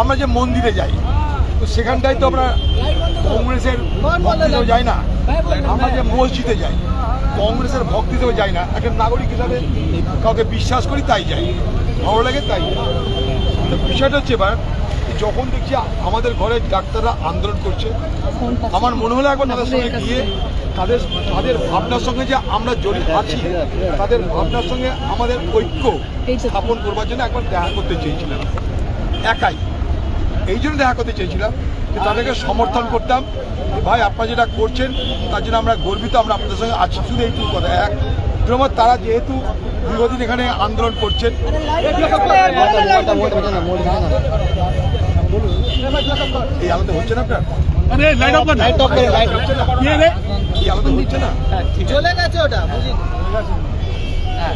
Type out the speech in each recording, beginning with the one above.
আমরা যে মন্দিরে যাই তো সেখানটায় তো আমরা কংগ্রেসের ভক্তিতেও যাই না। আমরা যে মসজিদে যাই কংগ্রেসের ভক্তিতেও যাই না। একটা নাগরিক হিসাবে কাউকে বিশ্বাস করি তাই যাই। ভালো লাগে তাই। তো বিষয়টা হচ্ছে এবার যখন দেখছি আমাদের ঘরের ডাক্তাররা আন্দোলন করছে আমার মনে হলো একবার তাদের সঙ্গে গিয়ে তাদের তাদের ভাবনার সঙ্গে যে আমরা জড়িত আছি তাদের ভাবনার সঙ্গে আমাদের ঐক্য স্থাপন করবার জন্য একবার দেখা করতে চেয়েছিলাম। একাই। এই জন্য দেখা করতে চেয়েছিলাম যে তাদেরকে সমর্থন করতাম যে ভাই আপনারা যেটা করছেন তার জন্য আমরা গর্বিত আমরা আপনাদের সঙ্গে আছি। শুধু এইটুকু কথা। এক নম্বর তারা যেহেতু দীর্ঘদিন এখানে আন্দোলন করছেন। এই আলোতে হচ্ছে না আপনার? লাইট অফ কর লাইট অফ করে লাইট হচ্ছে না এই আলোতে হচ্ছে না? চলে গেছে ওটা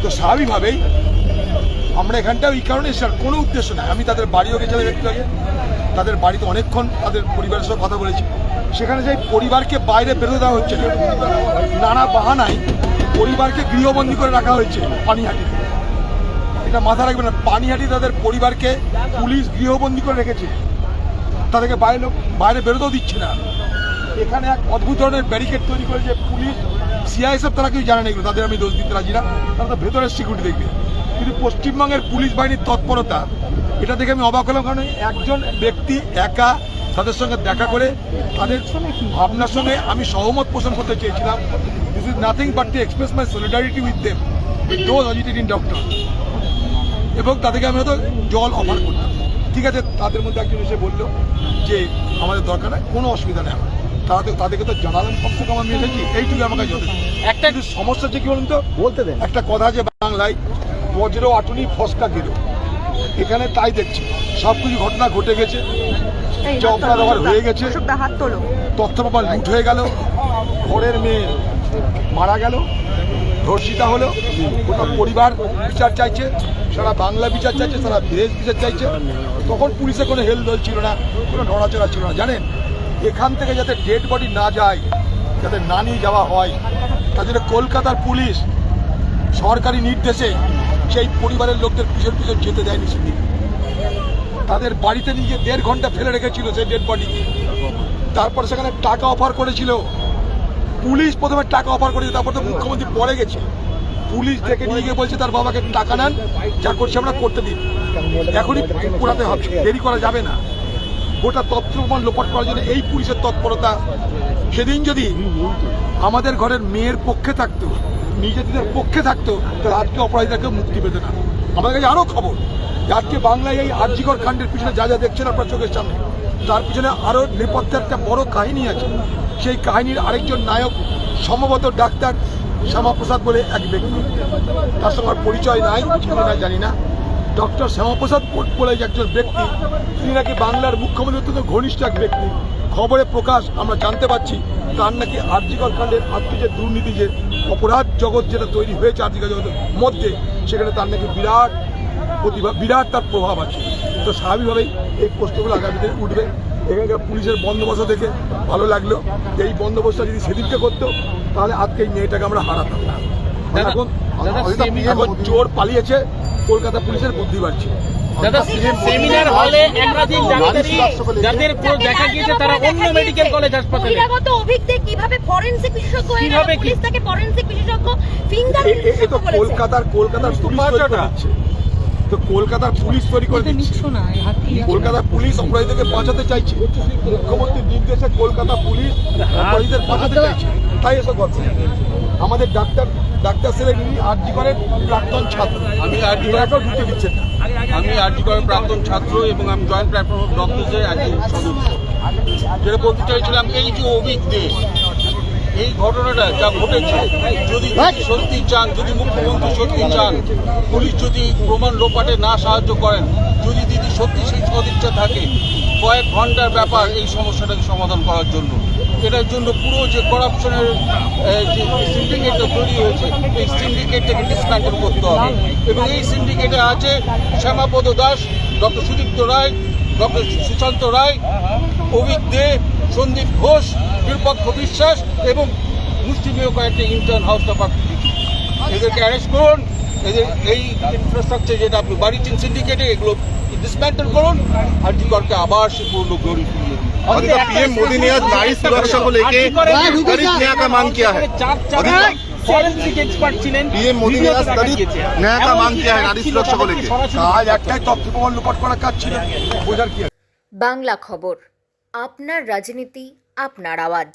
তো স্বাভাবিকভাবেই আমরা এখানটাও এই কারণে আর কোনো উদ্দেশ্য নাই। আমি তাদের বাড়িও গেছিলাম একটু আগে তাদের বাড়িতে অনেকক্ষণ তাদের পরিবারের সঙ্গে কথা বলেছি। সেখানে যাই পরিবারকে বাইরে বেরোতে দেওয়া হচ্ছে। নানা বাহানায় পরিবারকে গৃহবন্দী করে রাখা হয়েছে পানিহাটি এটা মাথা রাখবে না, পানিহাটি তাদের পরিবারকে পুলিশ গৃহবন্দী করে রেখেছে। তাদেরকে বাইরে বাইরে বেরোতেও দিচ্ছে না। এখানে এক অদ্ভুত ধরনের ব্যারিকেড তৈরি করেছে পুলিশ সিআইএসএফ তারা কেউ জানে না এগুলো। তাদের আমি দোষ দিতে রাজি না। তারা তো ভেতরের সিকিউরিটি দেখবে। কিন্তু পশ্চিমবঙ্গের পুলিশ বাহিনীর তৎপরতা এটা দেখে আমি অবাক হলাম কারণ একজন ব্যক্তি একা তাদের সঙ্গে দেখা করে তাদের ভাবনার সঙ্গে আমি সহমত পোষণ করতে চেয়েছিলাম। This is nothing but to express my solidarity with them with those doctor এবং তাদেরকে আমি হয়তো জল অফার করতাম। ঠিক আছে তাদের মধ্যে একজন এসে বলল যে আমাদের দরকার নাই কোনো অসুবিধা নেই আমার। তারা তো- তাদেরকে তো জানালাম কমসে কম আমি এসেছি এইটুকু আমার কাছে যথেষ্ট। একটা একটু সমস্যা হচ্ছে কি বলুন তো? বলতে দেন। একটা কথা আছে বাংলায় বজ্র আটুনি ফসকা গেল। এখানে তাই দেখছি। সব কিছু ঘটনা ঘটে গেছে। হয়ে গেছে। তথ্য প্রমাণ লুট হয়ে গেল। ঘরের মেয়ে মারা গেল। ধর্ষিতা হলো। গোটা পরিবার বিচার চাইছে। সারা বাংলা বিচার চাইছে সারা দেশ বিচার চাইছে। তখন পুলিশে কোনো হেল দল ছিল না কোনো নড়াচড়া ছিল না। জানেন? এখান থেকে যাতে ডেড বডি না যায় যাতে না নিয়ে যাওয়া হয় তার জন্য কলকাতার পুলিশ সরকারি নির্দেশে সেই পরিবারের লোকদের পিছন পিছন যেতে দেয়নি সেদিন। তাদের বাড়িতে নিয়ে দেড় ঘণ্টা ফেলে রেখেছিল সেই ডেড বডি তারপর সেখানে টাকা অফার করেছিল। পুলিশ প্রথমে টাকা অফার করেছে, তারপর তো মুখ্যমন্ত্রী পরে গেছে। পুলিশ ডেকে নিয়ে গিয়ে বলছে, তার বাবাকে টাকা নেন, যা করছে আমরা করতে দিন। এখনই পোড়াতে হবে, দেরি করা যাবে না। গোটা তথ্য প্রমাণ লোপাট করার জন্য এই পুলিশের তৎপরতা। সেদিন যদি আমাদের ঘরের মেয়ের পক্ষে থাকতো নিজেদের পক্ষে থাকতো, তাহলে আজকে অপরাধীদেরকে মুক্তি পেতে না। আমাদের কাছে আরও খবর আজকে বাংলায় এই আর্যিকর কাণ্ডের পিছনে যা যা দেখছেন আপনার চোখের সামনে, তার পিছনে আরও নেপথ্যে একটা বড় কাহিনী আছে। সেই কাহিনীর আরেকজন নায়ক, সম্ভবত ডাক্তার শ্যামাপ্রসাদ বলে এক ব্যক্তি। তার সঙ্গে পরিচয় নাই না জানি না। ডক্টর শ্যামাপ্রসাদ বলে একজন ব্যক্তি, তিনি নাকি বাংলার মুখ্যমন্ত্রী অত্যন্ত ঘনিষ্ঠ এক ব্যক্তি। খবরে প্রকাশ আমরা জানতে পারছি, তার নাকি আর্যিকর কাণ্ডের আর্থিক যে দুর্নীতি যে অপরাধ জগৎ যেটা তৈরি হয়েছে আর্থিক জগতের মধ্যে সেখানে তার নাকি বিরাট প্রতিভা বিরাট তার প্রভাব আছে। তো স্বাভাবিকভাবেই এই প্রশ্নগুলো আগামী দিনে উঠবে। এখানকার পুলিশের বন্দোবস্ত দেখে ভালো লাগল যে এই বন্দোবস্তটা যদি সেদিনকে করতো তাহলে আজকে এই মেয়েটাকে আমরা হারাতাম না। এখন চোর পালিয়েছে কলকাতা পুলিশের বুদ্ধি বাড়ছে। দাদা সেমিনার হলে একাধিক ডাক্তারি যাদের দেখা গিয়েছে তারা অন্য মেডিকেল কলেজ হাসপাতালে। বহিরাগত কীভাবে ফরেনসিক বিশেষজ্ঞ হয়ে কীভাবে পুলিশ তাকে ফরেনসিক বিশেষজ্ঞ ফিঙ্গার এ তো কলকাতার কলকাতার পুলিশ তৈরি করে তো কলকাতার পুলিশ তৈরি করে দিচ্ছে। কলকাতার পুলিশ অপরাধীদেরকে বাঁচাতে চাইছে। মুখ্যমন্ত্রীর নির্দেশে কলকাতা পুলিশ অপরাধীদের বাঁচাতে চাইছে। তাই এসব কথা। আমাদের ডাক্তার ডাক্তার সেলেন ইনি আরজি করেন প্রাক্তন ছাত্র। আমি RG এরাকেও ঢুকতে দিচ্ছেন। না আমি আরজি করের প্রাক্তন ছাত্র এবং আমি জয়েন্ট প্ল্যাটফর্ম অফ ডক্টরসের একজন সদস্য। যেটা বলতে চাইছিলাম এই যে অভিজ্ঞ এই ঘটনাটা যা ঘটেছে যদি তিনি সত্যি চান যদি মুখ্যমন্ত্রী সত্যি চান পুলিশ যদি প্রমাণ লোপাটে না সাহায্য করেন যদি দিদি সত্যি সেই সদিচ্ছা থাকে কয়েক ঘণ্টার ব্যাপার এই সমস্যাটাকে সমাধান করার জন্য। এটার জন্য পুরো যে করাপশনের যে সিন্ডিকেটটা তৈরি হয়েছে, এই সিন্ডিকেটটাকে ডিসম্যান্টেল করতে হবে। এবং এই সিন্ডিকেটে আছে শ্যামাপদ দাস, ডক্টর সুদীপ্ত রায়, ডক্টর সুশান্ত রায় অভিক দে, সন্দীপ ঘোষ নিরপেক্ষ বিশ্বাস এবং মুষ্টিমেয় কয়েকটা ইন্টার্ন হাউস অফ এদেরকে অ্যারেস্ট করুন। এদের এই ইনফ্রাস্ট্রাকচার যেটা আপনি বাড়িছেন সিন্ডিকেটে এগুলো ডিসম্যান্টেল করুন আর জি করকে আবার সে পুরনো গ্লোরি ফিরিয়ে দিন अधिका पीएम मोदी ने आज नारी सुरक्षा को लेके दलित न्याय का मांग किया है ফরেন্সিক এক্সপার্ট ছিলেন पीएम मोदी ने आज दलित न्याय का मांग किया है नारी सुरक्षा को लेके কাজ একটাই তথ্য প্রমাণ লোপাট করার কাজ ছিল বোঝার কি আছে? বাংলা খবর আপনার রাজনীতি আপনার আওয়াজ